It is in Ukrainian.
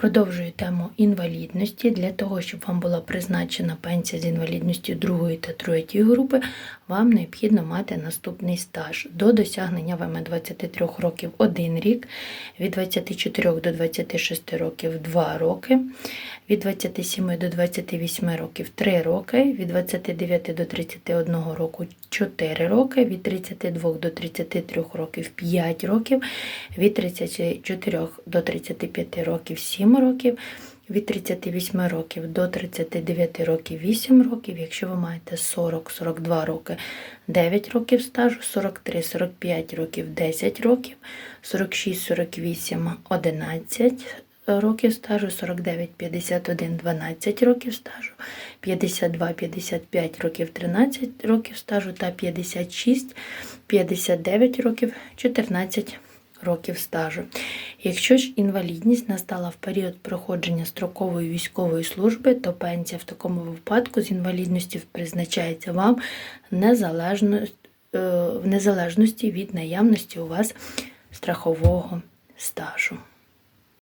Продовжую тему інвалідності. Для того, щоб вам була призначена пенсія з інвалідністю другої та третьої групи, вам необхідно мати наступний стаж. До досягнення вами 23 років 1 рік, від 24 до 26 років 2 роки, від 27 до 28 років 3 роки, від 29 до 31 року 4 роки, від 32 до 33 років 5 років, від 34 до 35 років 7 років, від 38 років до 39 років 8 років, якщо ви маєте 40-42 роки 9 років стажу, 43-45 років 10 років, 46-48 11 років стажу, 49-51 12 років стажу, 52-55 років 13 років стажу та 56-59 років 14 років стажу. Якщо ж інвалідність настала в період проходження строкової військової служби, то пенсія в такому випадку з інвалідності призначається вам незалежно, е, в незалежності від наявності у вас страхового стажу.